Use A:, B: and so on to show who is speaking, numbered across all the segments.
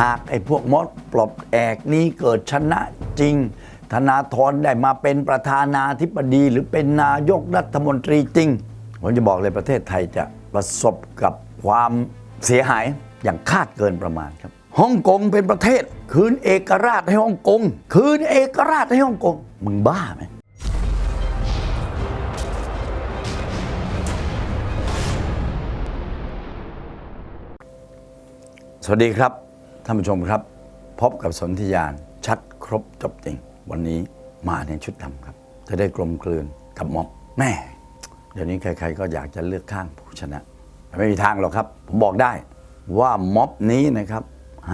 A: หากไอ้พวกมดปลดแอกนี้เกิดชนะจริง ธนาธรได้มาเป็นประธานาธิบดีหรือเป็นนายกรัฐมนตรีจริง ผมจะบอกเลยประเทศไทยจะประสบกับความเสียหายอย่างคาดเกินประมาณครับฮ่องกงเป็นประเทศ คืนเอกราชให้ฮ่องกง คืนเอกราชให้ฮ่องกง มึงบ้าไหมสวัสดีครับ ท่านผู้ชมครับ พบกับสนธิยานชัดครบจบจริง วันนี้มาในชุดดำครับ จะได้กลมกลืนกับม็อบแม่เดี๋ยวนี้ใครๆก็อยากจะเลือกข้างผู้ชนะไม่มีทางหรอกครับ ผมบอกได้ว่าม็อบนี้นะครับ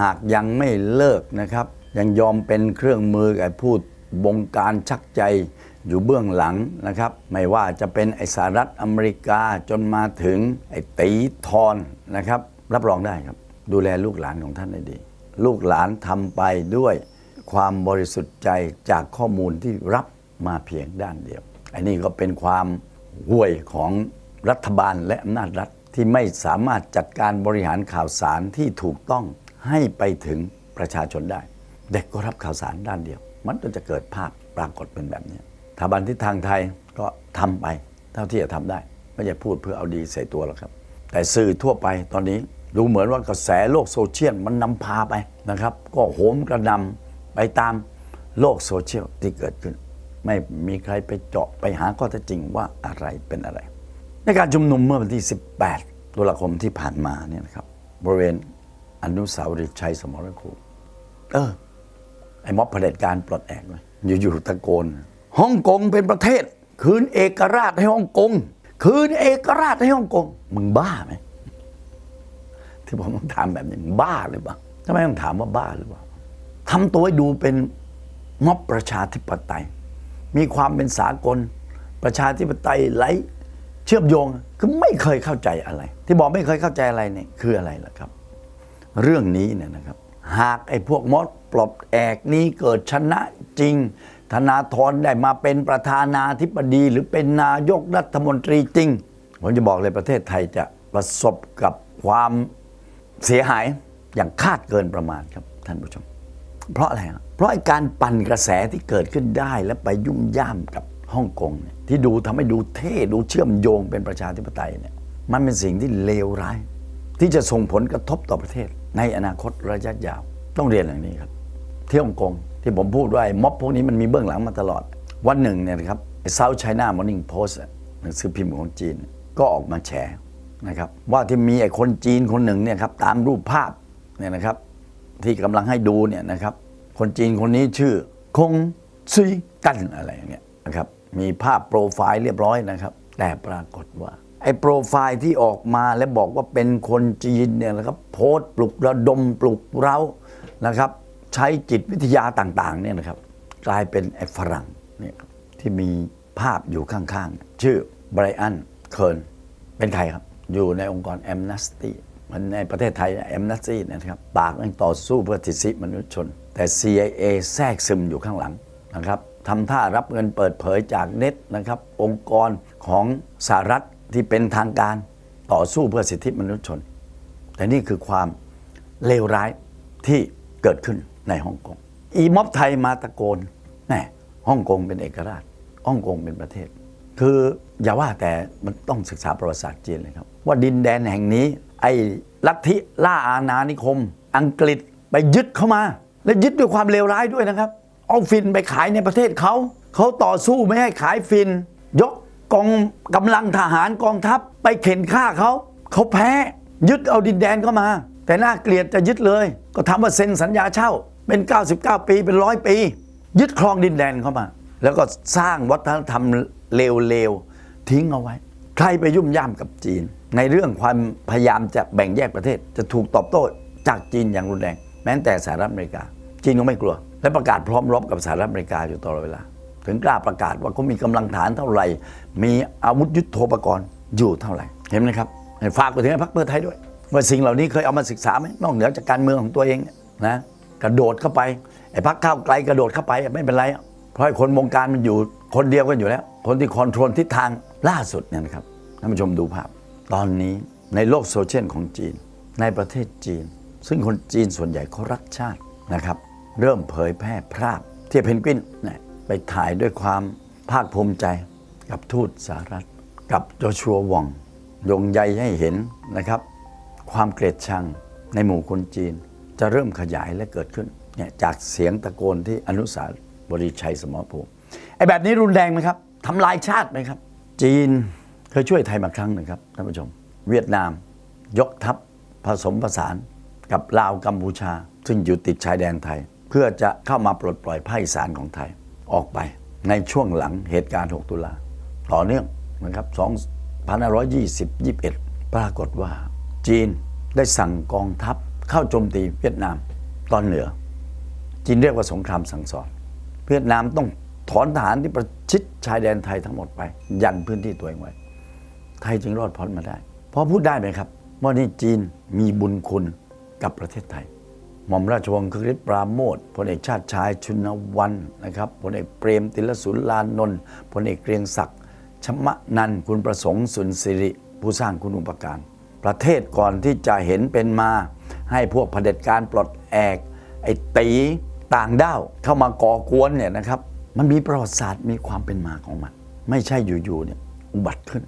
A: หากยังไม่เลิกนะครับ ยังยอมเป็นเครื่องมือกับพูดบงการชักใจอยู่เบื้องหลังนะครับ ไม่ว่าจะเป็นไอสหรัฐอเมริกาจนมาถึงไอตีทอนนะครับ รับรองได้ครับ ดูแลลูกหลานของท่านให้ดี ลูกหลานทำไปด้วยความบริสุทธิ์ใจจากข้อมูลที่รับมาเพียงด้านเดียว อันนี้ก็เป็นความห่วยของรัฐบาลและอำนาจรัฐที่ไม่สามารถจัดการบริหารข่าวสารที่ถูกต้องให้ไปถึงประชาชนได้ เด็กก็รับข่าวสารด้านเดียว มันก็จะเกิดภาพปรากฏเป็นแบบนี้สถาบันทิศทางไทยก็ทำไปเท่าที่จะทำได้ ไม่ใช่พูดเพื่อเอาดีใส่ตัวหรอกครับ แต่สื่อทั่วไปตอนนี้ ดูเหมือนว่ากระแสโลกโซเชียลมันนำพาไปนะครับ ก็โหมกระหนำไปตามโลกโซเชียลที่เกิดขึ้น ไม่มีใครไปเจาะไปหาข้อเท็จจริงว่าอะไรเป็นอะไร ในการชุมนุมเมื่อวันที่ 18ตุลาคมที่ผ่านมาเนี่ยนะครับบริเวณอนุสาวรีย์ชัยสมรภูมิเออไอ้ม็อบเผด็จการปลดแอกเลยอยู่ๆตะโกนฮ่องกงเป็นประเทศ คืนเอกราชให้ฮ่องกง คืนเอกราชให้ฮ่องกง มึงบ้าไหม ที่ผมต้องถามแบบนี้บ้าหรือเปล่าทำไมต้องถามว่าบ้าหรือเปล่าทำตัวให้ดูเป็นม็อบประชาธิปไตย มีความเป็นสากลประชาธิปไตยไหลเชื่อมโยงคือไม่เคยเข้าใจอะไร ที่บอกไม่เคยเข้าใจอะไรเนี่ยคืออะไรล่ะครับ เรื่องนี้เนี่ยนะครับ หากไอ้พวกม็อดปลดแอกนี้เกิดชนะจริง ธนาธรได้มาเป็นประธานาธิบดี หรือเป็นนายกรัฐมนตรีจริง ผมจะบอกเลยประเทศไทยจะประสบกับความ เสียหายอย่างคาดเกินประมาณครับท่านผู้ชม เพราะอะไรครับเพราะการปั่นกระแสที่เกิดขึ้นได้และไปยุ่มย่ามกับฮ่องกงเนี่ยที่ดูทำให้ดูเท่ดูเชื่อมโยงเป็นประชาธิปไตยเนี่ยมันเป็นสิ่งที่เลวร้าย ที่จะส่งผลกระทบต่อประเทศ ในอนาคตระยะยาว ต้องเรียนอย่างนี้ครับ ที่ฮ่องกงที่ผมพูดว่าไอ้ม็อบพวกนี้มันมีเบื้องหลังมาตลอด วันหนึ่งเนี่ยครับเซาท์ไชน่ามอร์นิ่งโพสต์หนังสือพิมพ์ของจีน ก็ออกมาแฉ นะครับว่าที่มีไอ้คนจีนคนหนึ่งเนี่ยครับตามรูปภาพเนี่ยนะครับที่กำลังให้ดูเนี่ยนะครับคนจีนคนนี้ชื่อคงซุยกันอะไรอย่างเงี้ยนะครับมีภาพโปรไฟล์เรียบร้อยนะครับ แต่ปรากฏว่าไอ้โปรไฟล์ที่ออกมาและบอกว่าเป็นคนจีนเนี่ยนะครับโพสต์ปลุกระดมปลุกเร้านะครับ ใช้จิตวิทยาต่างๆเนี่ยนะครับกลายเป็นไอ้ฝรั่งเนี่ยที่มีภาพอยู่ข้างๆ ชื่อไบรอันเคิร์นเป็นใครครับ อยู่ในองค์กรแอมเนสตี้มันในประเทศไทยแอมเนสตี้นะครับปากมันต่อสู้เพื่อสิทธิมนุษยชน แต่ CIA แทรกซึมอยู่ข้างหลังนะครับทำท่ารับเงินเปิดเผยจากเน็ตนะครับองค์กรของสหรัฐที่เป็นทางการต่อสู้เพื่อสิทธิมนุษยชน แต่นี่คือความเลวร้ายที่เกิดขึ้นในฮ่องกงอีม็อบไทยมาตะโกนแน่ฮ่องกงเป็นเอกราชฮ่องกงเป็นประเทศ คืออย่าว่าแต่มันต้องศึกษาประวัติศาสตร์จีนเลยครับ ว่าดินแดนแห่งนี้ ไอ้ลัทธิล่าอาณานิคม อังกฤษไปยึดเข้ามา และยึดด้วยความเลวร้ายด้วยนะครับ เอาฟินไปขายในประเทศเขา เขาต่อสู้ไม่ให้ขายฟิน ยกกองกำลังทหารกองทัพไปเข็นฆ่าเขา เขาแพ้ยึดเอาดินแดนเข้ามา แต่น่าเกลียดจะยึดเลย ก็ทำว่าเซ็นสัญญาเช่าเป็น 99 ปีเป็นร้อยปี ยึดครองดินแดนเข้ามา แล้วก็สร้างวัฒนธรรม เลวๆทิ้งเอาไว้ ใครไปยุ่มย่ามกับจีน ในเรื่องความพยายามจะแบ่งแยกประเทศ จะถูกตอบโต้จากจีนอย่างรุนแรง แม้แต่สหรัฐอเมริกา จีนก็ไม่กลัว และประกาศพร้อมรบกับสหรัฐอเมริกาอยู่ตลอดเวลา ถึงกล้าประกาศว่าเขามีกำลังฐานเท่าไหร่ มีอาวุธยุโทโธปกรณ์อยู่เท่าไหร่ เห็นไหมครับให้ฝากไปถึงพรรคเพื่อไทยด้วยว่าสิ่งเหล่านี้เคยเอามาศึกษาไหมนอกเหนือจากการเมืองของตัวเองนะกระโดดเข้าไปไอ้พรรคก้าวไกลกระโดดเข้าไปไม่เป็นไร เพราะคนวงการมันอยู่คนเดียวกันอยู่แล้ว คนที่คอนโทรลทิศทางล่าสุดเนี่ยนะครับท่านผู้ชมดูภาพ ตอนนี้ในโลกโซเชียลของจีน ในประเทศจีน ซึ่งคนจีนส่วนใหญ่เขารักชาตินะครับ เริ่มเผยแพร่ภาพที่เพนกวินเนี่ยไปถ่ายด้วยความภาคภูมิใจกับทูตสหรัฐ กับโจชัววองยงใยให้เห็นนะครับ ความเกลียดชังในหมู่คนจีน จะเริ่มขยายและเกิดขึ้นเนี่ยจากเสียงตะโกนที่อนุสา วรีย์ชัยสมรภูมิไอ้แบบนี้รุนแรงไหมครับทำลายชาติไหมครับ จีนเคยช่วยไทยมาครั้งหนึ่งครับท่านผู้ชม เวียดนาม ยกทัพผสมผสานกับลาวกัมพูชา ซึ่งอยู่ติดชายแดนไทย เพื่อจะเข้ามาปลดปล่อยภาคอีสานของไทยออกไป ในช่วงหลังเหตุการณ์ 6 ตุลาต่อเนื่องนะครับ2520 21 ปรากฏว่า จีนได้สั่งกองทัพเข้าโจมตีเวียดนามตอนเหนือ จีนเรียกว่าสงครามสั่งสอน เวียดนามต้องถอนทหารที่ประชิดชายแดนไทยทั้งหมดไป ยันพื้นที่ตัวเองไว้ ไทยจึงรอดพ้นมาได้เพราะพูดได้ไหมครับว่านี่จีนมีบุญคุณกับประเทศไทย หม่อมราชวงศ์คริสปราโมทพลเอกชาติชายชุนวันนะครับพลเอกเปรมติลสุรานนท์พลเอกเกรียงศักดิ์ชมะนันคุณประสงค์สุนสิริผู้สร้างคุณอุปการ ประเทศก่อนที่จะเห็นเป็นมา ให้พวกเผด็จการปลดแอก ไอ้ตี ต่างด้าวเข้ามาก่อกวนเนี่ยนะครับ มันมีประวัติศาสตร์มีความเป็นมาของมัน ไม่ใช่อยู่ๆเนี่ยอุบัติขึ้น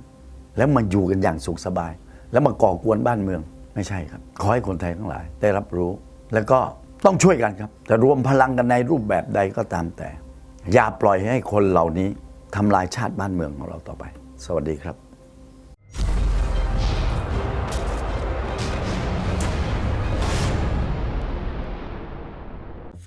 A: แล้วมาอยู่กันอย่างสุขสบาย แล้วมาก่อกวนบ้านเมืองไม่ใช่ครับ ขอให้คนไทยทั้งหลายได้รับรู้ แล้วก็ต้องช่วยกันครับจะรวมพลังกันในรูปแบบใดก็ตามแต่ อย่าปล่อยให้คนเหล่านี้ทำลายชาติบ้านเมืองของเราต่อไป สวัสดีครับ